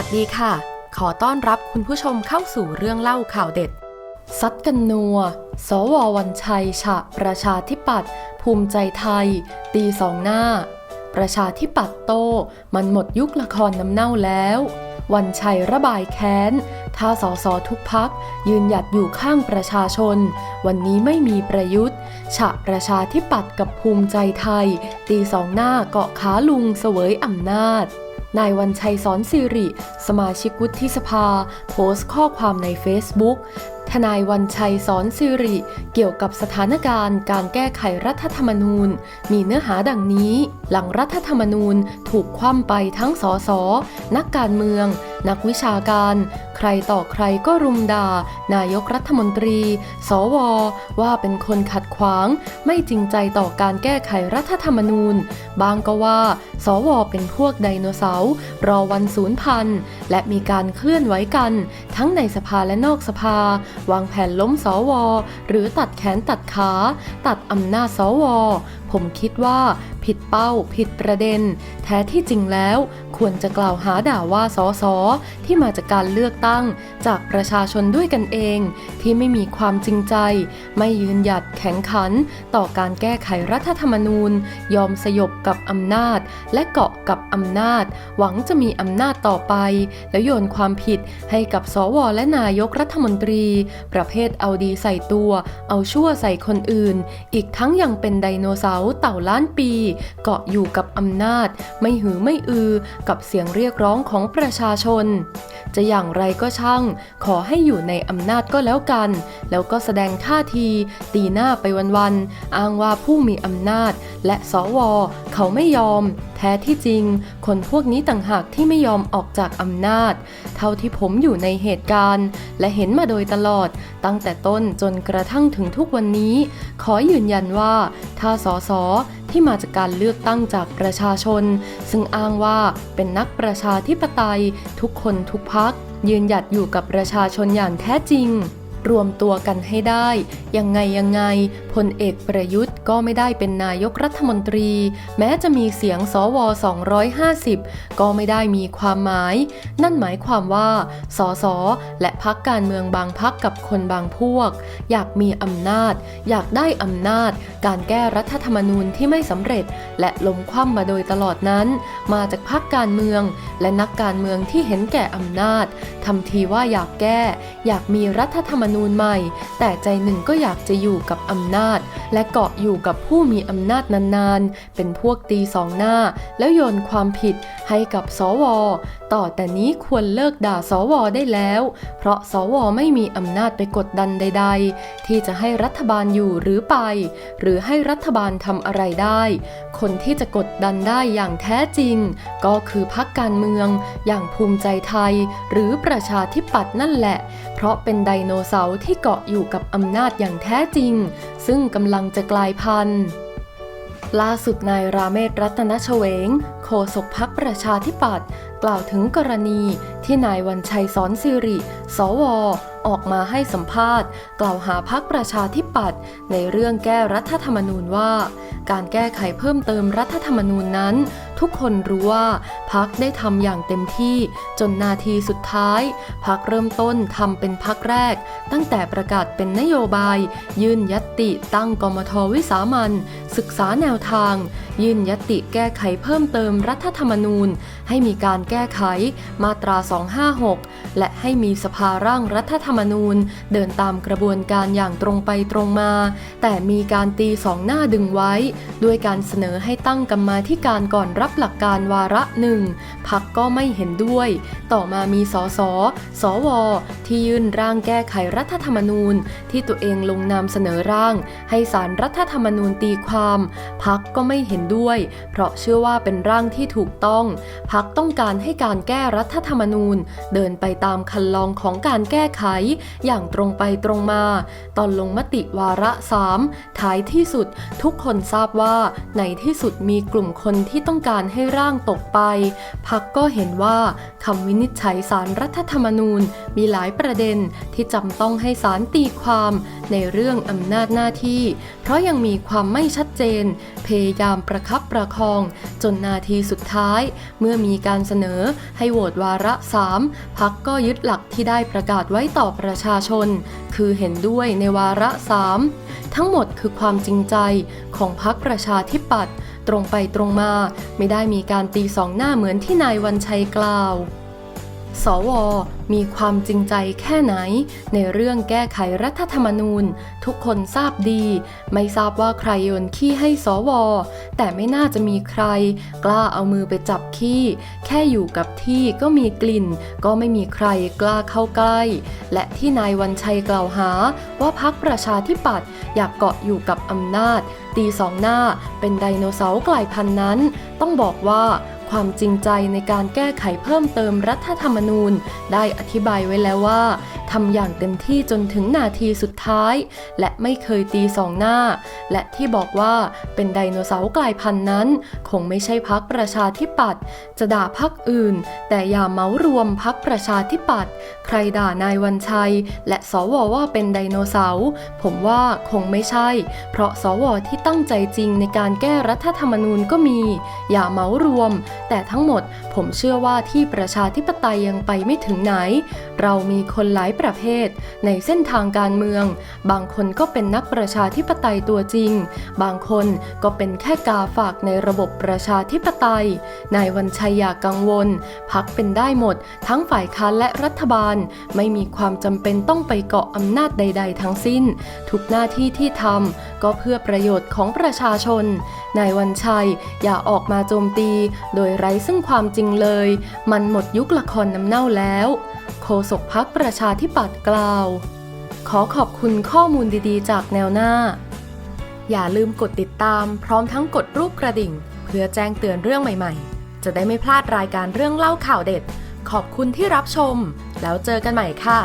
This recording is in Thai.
วัสดีค่ะ ขอต้อนรับคุณผู้ชมเข้าสู่เรื่องเล่าข่าวเด็ด ซัดกันนัว สววันชัย ฉะประชาธิปัตย์ภูมิใจไทย ตีสองหน้า ประชาธิปัตย์โต มันหมดยุคละครน้ำเน่าแล้ว วันชัยระบายแค้น ถ้าสอสอทุกพัก ยืนหยัดอยู่ข้างประชาชน วันนี้ไม่มีประยุทธ์ ฉะประชาธิปัตย์กับภูมิใจไทย ตีสองหน้าเกาะขาลุงเสวยอำนาจ นายวันชัยสอนสิริ สมาชิกวุฒิสภา โพสต์ข้อความใน Facebook ทนายวันชัยสอนสิริ เกี่ยวกับสถานการณ์การแก้ไขรัฐธรรมนูญ มีเนื้อหาดังนี้ หลังรัฐธรรมนูญถูกคว่ำไปทั้งสสนักการเมือง นักวิชาการ ใครต่อใครก็รุมด่า นายกรัฐมนตรี สว ว่าเป็นคนขัดขวาง ไม่จริงใจต่อการแก้ไขรัฐธรรมนูญ บางก็ว่า สวเป็นพวกไดโนเสาร์รอวันสูญพันและมีการเคลื่อนไหวกัน ทั้งในสภาและนอกสภาวางแผนล้มสว หรือตัดแขนตัดขา ตัดอำนาจสวผมคิดว่าผิดเป้าผิดประเด็น แท้ที่จริงแล้ว ควรจะกล่าวหาด่าว่าสสที่มาจากการเลือกตั้ง จากประชาชนด้วยกันเอง ที่ไม่มีความจริงใจ ไม่ยืนหยัดแข็งขัน ต่อการแก้ไขรัฐธรรมนูญ ยอมสยบกับอำนาจ และเกาะกับอำนาจ หวังจะมีอำนาจต่อไป แล้วโยนความผิดให้กับสวและนายกรัฐมนตรี ประเภทเอาดีใส่ตัว เอาชั่วใส่คนอื่น อีกทั้งยังเป็นไดโนเสาร์เต่าล้านปี เกาะอยู่กับอำนาจ ไม่หือไม่อือกับเสียงเรียกร้องของประชาชน จะอย่างไรก็ช่าง ขอให้อยู่ในอำนาจก็แล้วกัน แล้วก็แสดงท่าที ตีหน้าไปวันๆอ้างว่าผู้มีอำนาจ และสวเขาไม่ยอม แท้ที่จริง คนพวกนี้ต่างหากที่ไม่ยอมออกจากอำนาจ เท่าที่ผมอยู่ในเหตุการณ์ และเห็นมาโดยตลอด ตั้งแต่ต้นจนกระทั่งถึงทุกวันนี้ ขอยืนยันว่า ถ้าสสที่มาจากการเลือกตั้งจากประชาชน ซึ่งอ้างว่าเป็นนักประชาธิปไตย ทุกคนทุกพักยืนหยัดอยู่กับประชาชนอย่างแท้จริง รวมตัวกันให้ได้ ยังไงยังไงพลเอกประยุทธ์ก็ไม่ได้เป็นนายกรัฐมนตรี แม้จะมีเสียงสว 250 ก็ไม่ได้มีความหมาย นั่นหมายความว่าสสและพักการเมืองบางพักกับคนบางพวก อยากมีอำนาจ อยากได้อำนาจ การแก้รัฐธรรมนูญที่ไม่สำเร็จ และล้มคว่ำมาโดยตลอดนั้น มาจากพักการเมือง และนักการเมืองที่เห็นแก่อำนาจทำทีว่าอยากแก้ อยากมีรัฐธรรมนูนนูญใหม่ แต่ใจหนึ่งก็อยากจะอยู่กับอำนาจ และเกาะอยู่กับผู้มีอำนาจนานๆ เป็นพวกตีสองหน้า แล้วโยนความผิดให้กับสว ต่อแต่นี้ควรเลิกด่าสวได้แล้ว เพราะสวไม่มีอำนาจไปกดดันใด ๆ ที่จะให้รัฐบาลอยู่หรือไป หรือให้รัฐบาลทำอะไรได้ คนที่จะกดดันได้อย่างแท้จริง ก็คือพักการเมือง อย่างภูมิใจไทย หรือประชาธิปัตย์นั่นแหละ เพราะเป็นไดโนเสาร์ที่เกาะอยู่กับอำนาจอย่างแท้จริง ซึ่งกำลังจะกลายพันธุ์ ล่าสุดนายราเมศรัตนชเวง โฆษกพักประชาธิปัตย์กล่าวถึงกรณีที่นายวันชัยสอนสิริ สว ออกมาให้สัมภาษณ์ กล่าวหาพักประชาธิปัตย์ในเรื่องแก้รัฐธรรมนูญว่า การแก้ไขเพิ่มเติมรัฐธรรมนูญนั้น ทุกคนรู้ว่าพักได้ทำอย่างเต็มที่จนนาทีสุดท้าย พักเริ่มต้นทำเป็นพักแรก ตั้งแต่ประกาศเป็นนโยบาย ยื่นยัตติตั้งกมทวิสามันศึกษาแนวทาง ยื่นยตติแก้ไขเพิ่มเติมรัฐธรรมนูญ ให้มีการแก้ไขมาตรา 256 และให้มีสภาร่างรัฐธรรมนูญ เดินตามกระบวนการอย่างตรงไปตรงมา แต่มีการตีสองหน้าดึงไว้ ด้วยการเสนอให้ตั้งกรรมาธิการก่อนรับหลักการวาระหนึ่งพักก็ไม่เห็นด้วย ต่อมามีสสสว ที่ยื่นร่างแก้ไขรัฐธรรมนูญ ที่ตัวเองลงนามเสนอร่าง ให้สารรัฐธรรมนูญตีความพักก็ไม่เห็นด้วย เพราะเชื่อว่าเป็นร่างที่ถูกต้องพักต้องการให้การแก้รัฐธรรมนูญ เดินไปตามคันลองของการแก้ไข อย่างตรงไปตรงมา ตอนลงมติวาระสามท้ายที่สุดทุกคนทราบว่าในที่สุดมีกลุ่มคนที่ต้องการให้ร่างตกไป พักก็เห็นว่าคำวินิจฉัยสารรัฐธรรมนูญมีหลายประเด็นที่จำต้องให้สารตีความในเรื่องอำนาจหน้าที่ เพราะยังมีความไม่ชัดเจน พยายามประคับประคอง จนนาทีสุดท้าย เมื่อมีการเสนอให้โหวตวาระสามพักก็ยึดหลักที่ได้ประกาศไว้ต่อประชาชน คือเห็นด้วยในวาระสามทั้งหมดคือความจริงใจของพักประชาธิปัตย์ ตรงไปตรงมา ไม่ได้มีการตีสองหน้าเหมือนที่นายวันชัยกล่าว สว มีความจริงใจแค่ไหน ในเรื่องแก้ไขรัฐธรรมนูญ ทุกคนทราบดี ไม่ทราบว่าใครโยนขี้ให้สว แต่ไม่น่าจะมีใคร กล้าเอามือไปจับขี้ แค่อยู่กับที่ก็มีกลิ่น ก็ไม่มีใครกล้าเข้าใกล้ และที่นายวันชัยกล่าวหา ว่าพักประชาธิปัตย์อยากเกาะอยู่กับอำนาจ ตีสองหน้าเป็นไดโนเสาร์กลายพันธุ์นั้น ต้องบอกว่า ความจริงใจในการแก้ไขเพิ่มเติมรัฐธรรมนูญ ได้อธิบายไว้แล้วว่า ทำอย่างเต็มที่จนถึงนาทีสุดท้าย และไม่เคยตีสองหน้า และที่บอกว่าเป็นไดโนเสาร์กลายพันธุ์นั้น คงไม่ใช่พักประชาธิปัตย์จะด่าพักอื่น แต่อย่าเมารวมพักประชาธิปัตย์ใครด่านายวันชัย และสวว่าเป็นไดโนเสาร์ผมว่าคงไม่ใช่ เพราะสวที่ตั้งใจจริงในการแก้รัฐธรรมนูญก็มี อย่าเมารวม แต่ทั้งหมดผมเชื่อว่าที่ประชาธิปไตยยังไปไม่ถึงไหน เรามีคนหลายประเภท ในเส้นทางการเมือง บางคนก็เป็นนักประชาธิปไตยตัวจริง บางคนก็เป็นแค่กาฝากในระบบประชาธิปไตย นายวันชัยอย่ากังวล พักเป็นได้หมด ทั้งฝ่ายค้านและรัฐบาล ไม่มีความจำเป็นต้องไปเกาะอำนาจใด ๆ ทั้งสิ้น ทุกหน้าที่ที่ทำก็เพื่อประโยชน์ของประชาชน นายวันชัยอย่าออกมาโจมตี โดยไร้ซึ่งความจริงเลย มันหมดยุคละครน้ำเน่าแล้ว โฆษกพักประชาธิปัตย์กล่าว ขอขอบคุณข้อมูลดีๆ จากแนวหน้า อย่าลืมกดติดตามพร้อมทั้งกดรูปกระดิ่ง เพื่อแจ้งเตือนเรื่องใหม่ๆ จะได้ไม่พลาดรายการเรื่องเล่าข่าวเด็ด ขอบคุณที่รับชม แล้วเจอกันใหม่ค่ะ